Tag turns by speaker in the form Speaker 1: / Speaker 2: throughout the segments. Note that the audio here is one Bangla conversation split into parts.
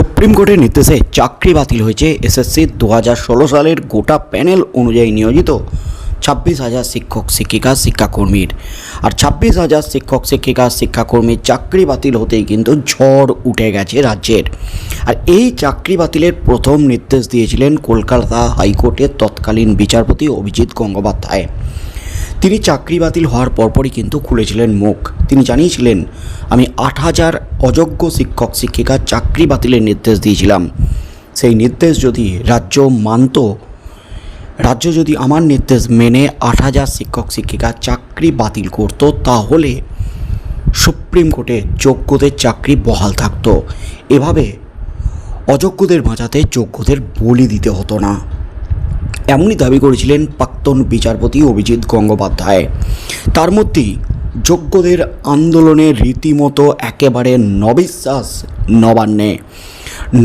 Speaker 1: সুপ্রিম কোর্টের নির্দেশে চাকরি বাতিল হয়েছে এসএসসি দু হাজার ষোলো সালের গোটা প্যানেল অনুযায়ী নিয়োজিত ছাব্বিশ হাজার শিক্ষক, শিক্ষিকা, শিক্ষাকর্মীর। আর ছাব্বিশ হাজার শিক্ষক, শিক্ষিকা, শিক্ষাকর্মীর চাকরি বাতিল হতেই কিন্তু ঝড় উঠে গেছে রাজ্যের। আর এই চাকরি বাতিলের প্রথম নির্দেশ দিয়েছিলেন কলকাতা হাইকোর্টের তৎকালীন বিচারপতি অভিজিৎ গঙ্গোপাধ্যায়। তিনি চাকরি বাতিল হওয়ার পরপরই কিন্তু খুলেছিলেন মুখ। তিনি জানিয়েছিলেন, আমি আট হাজার অযোগ্য শিক্ষক শিক্ষিকার চাকরি বাতিলের নির্দেশ দিয়েছিলাম। সেই নির্দেশ যদি রাজ্য মানত, রাজ্য যদি আমার নির্দেশ মেনে আট হাজার শিক্ষক শিক্ষিকার চাকরি বাতিল করত, তাহলে সুপ্রিম কোর্টে যোগ্যদের চাকরি বহাল থাকতো। এভাবে অযোগ্যদের বাঁচাতে যোগ্যদের বলি দিতে হতো না। এমনই দাবি করেছিলেন প্রাক্তন বিচারপতি অভিজিৎ গঙ্গোপাধ্যায়। তার মধ্যেই যোগ্যদের আন্দোলনে রীতিমতো একেবারে নবিশ্বাস নবান্নে।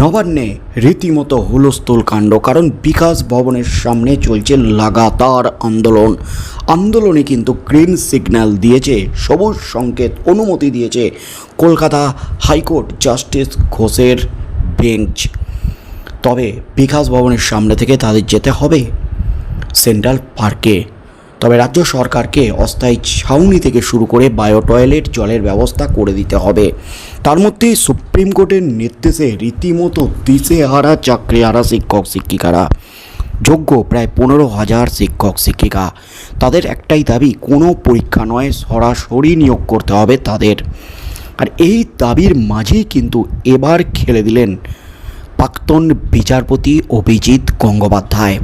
Speaker 1: নবান্নে রীতিমতো হুলস্থুল কাণ্ড, কারণ বিকাশ ভবনের সামনে চলছে লাগাতার আন্দোলন। আন্দোলনে কিন্তু গ্রিন সিগন্যাল দিয়েছে, সবুজ সংকেত অনুমতি দিয়েছে কলকাতা হাইকোর্ট জাস্টিস ঘোষের বেঞ্চ। তবে বিকাশ ভবনের সামনে থেকে তাদের যেতে হবে। সেন্ট্রাল পার্কে। তবে রাজ্য সরকারকে অস্থায়ী ছাউনি থেকে শুরু করে বায়ো টয়লেট জলের ব্যবস্থা করে দিতে হবে। তার মধ্যে সুপ্রিম কোর্টের নির্দেশে রীতিমতো দিশেহারা চাকরিহারা শিক্ষক শিক্ষিকারা। যোগ্য প্রায় পনেরো হাজার শিক্ষক শিক্ষিকা। তাদের একটাই দাবি, কোনো পরীক্ষা নয়, সরাসরি নিয়োগ করতে হবে তাদের। আর এই দাবির মাঝেই কিন্তু এবার খেলে দিলেন প্রাক্তন বিচারপতি অভিজিৎ গঙ্গোপাধ্যায়।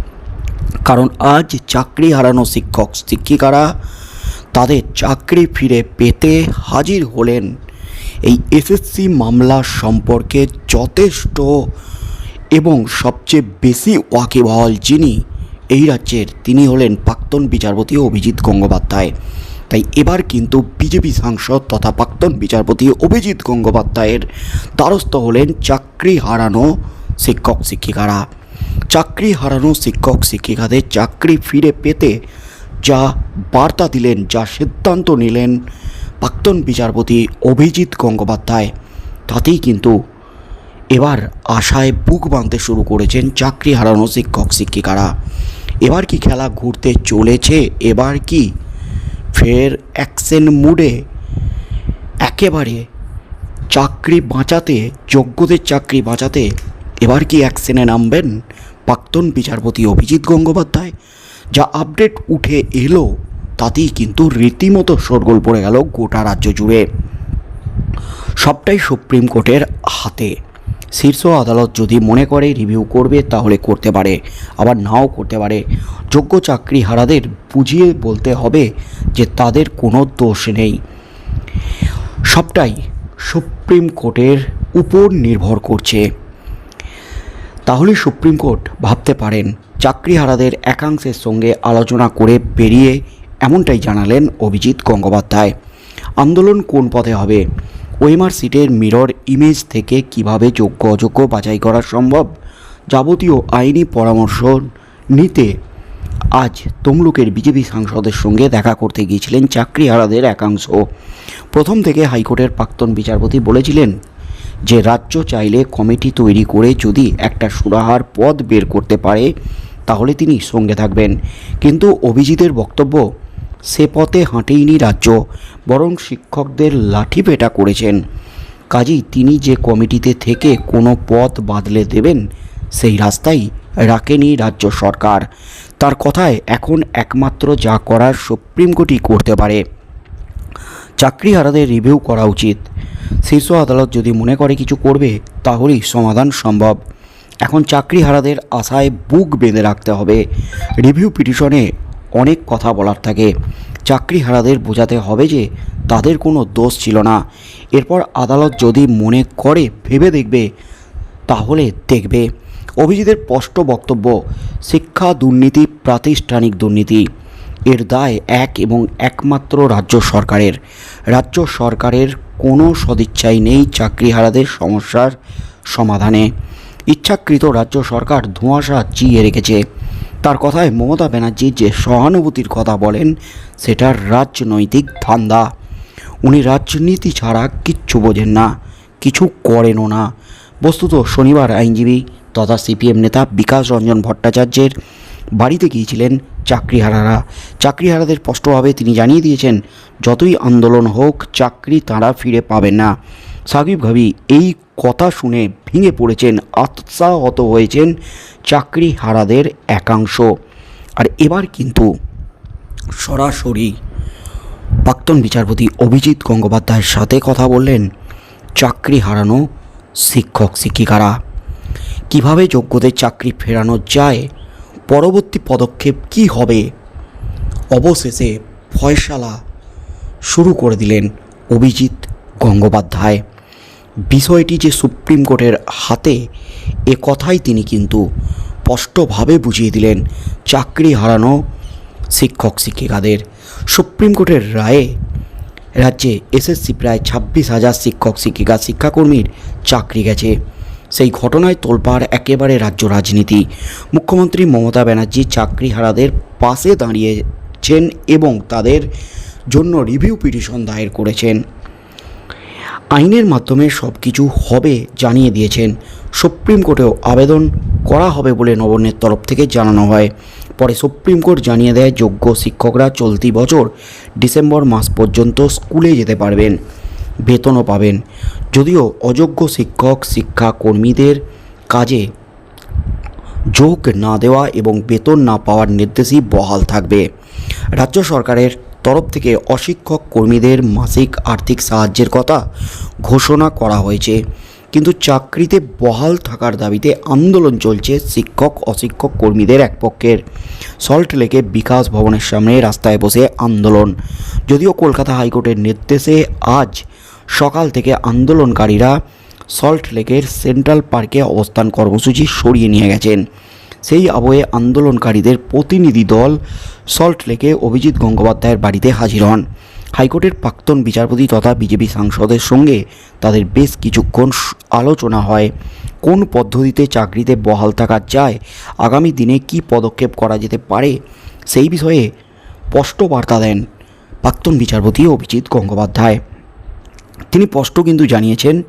Speaker 1: কারণ আজ চাকরি হারানো শিক্ষক, শিক্ষিকারা তাদের চাকরি ফিরে পেতে হাজির হলেন। এই এসএসসি মামলা সম্পর্কে যথেষ্ট এবং সবচেয়ে বেশি ওয়াকিবহাল যিনি, এই রাজ্যের তিনি হলেন প্রাক্তন বিচারপতি অভিজিৎ গঙ্গোপাধ্যায়। তাই এবার কিন্তু বিজেপি সাংসদ তথা প্রাক্তন বিচারপতি অভিজিৎ গঙ্গোপাধ্যায়ের দ্বারস্থ হলেন চাকরি হারানো শিক্ষক, শিক্ষিকারা। চাকরি হারানো শিক্ষক, শিক্ষিকাদের চাকরি ফিরে পেতে যা বার্তা দিলেন, যা সিদ্ধান্ত নিলেন প্রাক্তন বিচারপতি অভিজিৎ গঙ্গোপাধ্যায়। তাতেই কিন্তু এবার আশায় বুক বাঁধতে শুরু করেছেন চাকরি হারানো শিক্ষক, শিক্ষিকারা। এবার কি খেলা ঘুরতে চলেছে? এবার কি ফের অ্যাকশন মুডে? একেবারে চাকরি বাঁচাতে, যোগ্যদের চাকরি বাঁচাতে এবার কি অ্যাকশনে নামবেন? প্রাক্তন বিচারপতি অভিজিৎ গঙ্গোপাধ্যায়, যা আপডেট উঠে এলো, তাতেই কিন্তু রীতিমতো শোরগোল পড়ে গেল গোটা রাজ্য জুড়ে। সবটাই সুপ্রিম কোর্টের হাতে। শীর্ষ আদালত যদি মনে করে রিভিউ করবে, তাহলে করতে পারে, আবার নাও করতে পারে। যোগ্য চাকরি হারাদের বুঝিয়ে বলতে হবে যে তাদের কোনো দোষ নেই। সবটাই সুপ্রিম কোর্টের উপর নির্ভর করছে। তাহলে সুপ্রিম কোর্ট ভাবতে পারেন, চাকরিহারাদের একাংশের সঙ্গে আলোচনা করে বেরিয়ে এমনটাই জানালেন অভিজিৎ গঙ্গোপাধ্যায়। আন্দোলন কোন পথে হবে? ওয়েমার সিটের মিরর ইমেজ থেকে কীভাবে যোগ্য অযোগ্য বাছাই করা সম্ভব? যাবতীয় আইনি পরামর্শ নিতে আজ তমলুকের বিজেপি সাংসদের সঙ্গে দেখা করতে গিয়েছিলেন চাকরিহারাদের একাংশ। প্রথম থেকে হাইকোর্টের প্রাক্তন বিচারপতি বলেছিলেন যে রাজ্য চাইলে কমিটি তৈরি করে যদি একটা সুরাহার পদ বের করতে পারে, তাহলে তিনি সঙ্গে থাকবেন। কিন্তু অভিজিতের বক্তব্য, সে পথে হাঁটেইনি রাজ্য, বরং শিক্ষকদের লাঠি পেটা করেছেন। কাজেই তিনি যে কমিটিতে থেকে কোনো পথ বাদলে দেবেন, সেই রাস্তাই রাখেনি রাজ্য সরকার। তার কথায় এখন একমাত্র যা করার সুপ্রিম কোর্টই করতে পারে। চাকরিহারাদের রিভিউ করা উচিত। শীর্ষ আদালত যদি মনে করে কিছু করবে, তাহলেই সমাধান সম্ভব। এখন চাকরিহারাদের আশায় বুক বেঁধে রাখতে হবে। রিভিউ পিটিশনে অনেক কথা বলার থাকে। চাকরিহারাদের বোঝাতে হবে যে, তাদের কোনো দোষ ছিল না। এরপর আদালত যদি মনে করে ভেবে দেখবে, তাহলে দেখবে। অভিজিতের স্পষ্ট বক্তব্য, শিক্ষা দুর্নীতি, প্রাতিষ্ঠানিক দুর্নীতি। এর দায় এক এবং একমাত্র রাজ্য সরকারের। রাজ্য সরকারের কোনো সদিচ্ছাই নেই চাকরিহারাদের সমস্যার সমাধানে। ইচ্ছাকৃত রাজ্য সরকার ধোঁয়াশা চিয়ে রেখেছে। তার কথায় মমতা ব্যানার্জি যে সহানুভূতির কথা বলেন সেটা রাজনৈতিক ধান্দা। উনি রাজনীতি ছাড়া কিচ্ছু বোঝেন না, কিছু করেনও না। বস্তুত শনিবার আইনজীবী তথা সিপিএম নেতা বিকাশ রঞ্জন ভট্টাচার্যের বাড়িতে গিয়েছিলেন চাকরিহারারা। চাকরিহারাদের স্পষ্টভাবে তিনি জানিয়ে দিয়েছেন, যতই আন্দোলন হোক, চাকরি তারা ফিরে পাবেন না। সাকিবভাবি এই কথা শুনে ভেঙে পড়েছেন আত্মাহত হয়েছেন চাকরিহারাদের একাংশ। আর এবার কিন্তু সরাসরি প্রাক্তন বিচারপতি অভিজিৎ গঙ্গোপাধ্যায়ের সাথে কথা বললেন চাকরি হারানো শিক্ষক শিক্ষিকারা কীভাবে যোগ্যদের চাকরি ফেরানো যায় পরবর্তী পদক্ষেপ কি হবে? অবশেষে ফয়সালা শুরু করে দিলেন অভিজিৎ গঙ্গোপাধ্যায়। বিষয়টি যে সুপ্রিম কোর্টের হাতে, এ কথাই তিনি কিন্তু স্পষ্টভাবে বুঝিয়ে দিলেন চাকরি হারানো শিক্ষক শিক্ষিকাদের। সুপ্রিম কোর্টের রায়ে রাজ্যে এসএসসি প্রায় ছাব্বিশ হাজার শিক্ষক শিক্ষিকা শিক্ষাকর্মীর চাকরি গেছে। সেই ঘটনায় তোলপাড় একেবারে রাজ্য রাজনীতি। মুখ্যমন্ত্রী মমতা ব্যানার্জি চাকরিহারাদের পাশে দাঁড়িয়েছেন এবং তাদের জন্য রিভিউ পিটিশন দায়ের করেছেন। আইনের মাধ্যমে সব কিছু হবে জানিয়ে দিয়েছেন। সুপ্রিম কোর্টেও আবেদন করা হবে বলে নবনের তরফ থেকে জানানো হয়। পরে সুপ্রিম কোর্ট জানিয়ে দেয়, যোগ্য শিক্ষকরা চলতি বছর ডিসেম্বর মাস পর্যন্ত স্কুলে যেতে পারবেন। বেতনও পাবেন। যদিও অযোগ্য শিক্ষক শিক্ষা কর্মীদের কাজে যোগ না দেওয়া এবং বেতন না পাওয়ার নির্দেশই বহাল থাকবে। রাজ্য সরকারের তরফ থেকে অশিক্ষক কর্মীদের মাসিক আর্থিক সাহায্যের কথা ঘোষণা করা হয়েছে। কিন্তু চাকরিতে বহাল থাকার দাবিতে আন্দোলন চলছে শিক্ষক, অশিক্ষক কর্মীদের এক পক্ষের। সল্ট লেকে বিকাশ ভবনের সামনে রাস্তায় বসে আন্দোলন। যদিও কলকাতা হাইকোর্টের নির্দেশে আজ সকাল থেকে আন্দোলনকারীরা সল্ট লেকের সেন্ট্রাল পার্কে অবস্থান কর্মসূচি সরিয়ে নিয়ে গেছেন। সেই আবহে আন্দোলনকারীদের প্রতিনিধি দল সল্ট লেকে অভিজিৎ গঙ্গোপাধ্যায়ের বাড়িতে হাজির হন। হাইকোর্টের প্রাক্তন বিচারপতি তথা বিজেপি সাংসদের সঙ্গে তাদের বেশ কিছুক্ষণ আলোচনা হয়। কোন পদ্ধতিতে চাকরিতে বহাল থাকা যায়, আগামী দিনে কি পদক্ষেপ করা যেতে পারে, সেই বিষয়ে স্পষ্ট বার্তা দেন প্রাক্তন বিচারপতি অভিজিৎ গঙ্গোপাধ্যায়। তিনি স্পষ্ট কিন্তু জানিয়েছেন,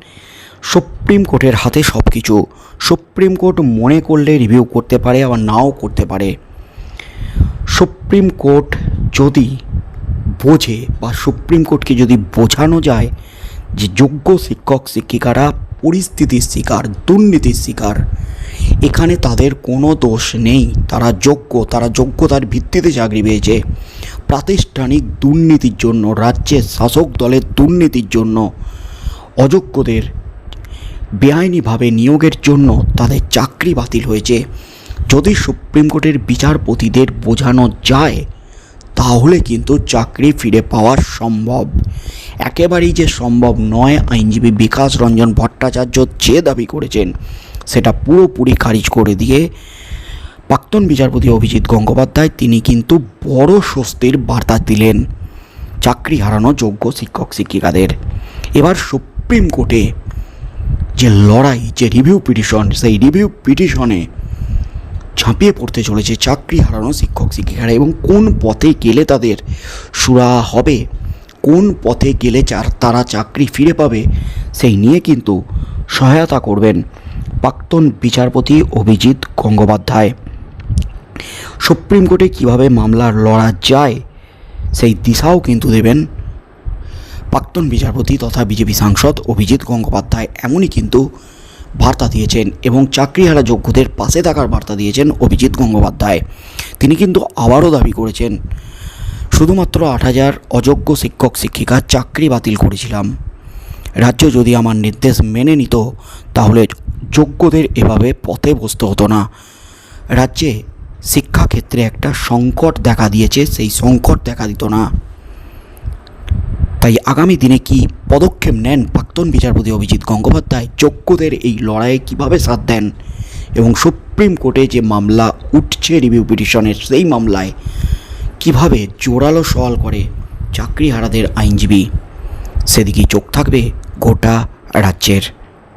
Speaker 1: সুপ্রিম কোর্টের হাতে সব কিছু সুপ্রিম কোর্ট মনে করলে রিভিউ করতে পারে আবার নাও করতে পারে। সুপ্রিম কোর্ট যদি বোঝে বা সুপ্রিম কোর্টকে যদি বোঝানো যায় যে যোগ্য শিক্ষক, শিক্ষিকারা পরিস্থিতির শিকার, দুর্নীতির শিকার। এখানে তাদের কোনো দোষ নেই। তারা যোগ্য, তারা যোগ্যতার ভিত্তিতে চাকরি পেয়েছে। প্রাতিষ্ঠানিক দুর্নীতির জন্য, রাজ্যের শাসক দলের দুর্নীতির জন্য, অযোগ্যদের বেআইনিভাবে নিয়োগের জন্য তাদের চাকরি বাতিল হয়েছে। যদি সুপ্রিম কোর্টের বিচারপতিদের বোঝানো যায় তাহলে কিন্তু চাকরি ফিরে পাওয়া সম্ভব। একেবারেই যে সম্ভব নয়, আইনজীবী বিকাশ রঞ্জন ভট্টাচার্য যে দাবি করেছেন, সেটা পুরোপুরি খারিজ করে দিয়ে প্রাক্তন বিচারপতি অভিজিৎ গঙ্গোপাধ্যায়, তিনি কিন্তু বড় স্বস্তির বার্তা দিলেন চাকরি হারানো যোগ্য শিক্ষক, শিক্ষিকাদের। এবার সুপ্রিম কোর্টে যে লড়াই, যে রিভিউ পিটিশন সেই রিভিউ পিটিশনে ঝাঁপিয়ে পড়তে চলেছে চাকরি হারানো শিক্ষক শিক্ষিকারা এবং কোন পথে গেলে তাদের সুরা হবে? কোন পথে গেলে চার তারা চাকরি ফিরে পাবে? সেই নিয়ে কিন্তু সহায়তা করবেন প্রাক্তন বিচারপতি অভিজিৎ গঙ্গোপাধ্যায়। সুপ্রিম কোর্টে কীভাবে মামলা লড়া যায়, সেই দিশাও কিন্তু দেবেন প্রাক্তন বিচারপতি তথা বিজেপি সাংসদ অভিজিৎ গঙ্গোপাধ্যায়। এমনই কিন্তু বার্তা দিয়েছেন এবং চাকরিহারা যোগ্যদের পাশে থাকার বার্তা দিয়েছেন অভিজিৎ গঙ্গোপাধ্যায়। তিনি কিন্তু আবারও দাবি করেছেন, শুধুমাত্র আট হাজার অযোগ্য শিক্ষক, শিক্ষিকা চাকরি বাতিল করেছিলাম। রাজ্য যদি আমার নির্দেশ মেনে নিত, তাহলে যোগ্যদের এভাবে পথে বসতে হতো না। রাজ্যে শিক্ষাক্ষেত্রে একটা সংকট দেখা দিয়েছে, সেই সংকট দেখা দিত না। তাই আগামী দিনে কি পদক্ষেপ নেন প্রাক্তন বিচারপতি অভিজিৎ গঙ্গোপাধ্যায়? যোগ্যদের এই লড়াইয়ে কীভাবে সাথ দেন? এবং সুপ্রিম কোর্টে যে মামলা উঠছে রিভিউ পিটিশনের, সেই মামলায় কীভাবে জোরালো সওয়াল করে চাকরিহারাদের আইনজীবী? সেদিকেই চোখ থাকবে গোটা রাজ্যের।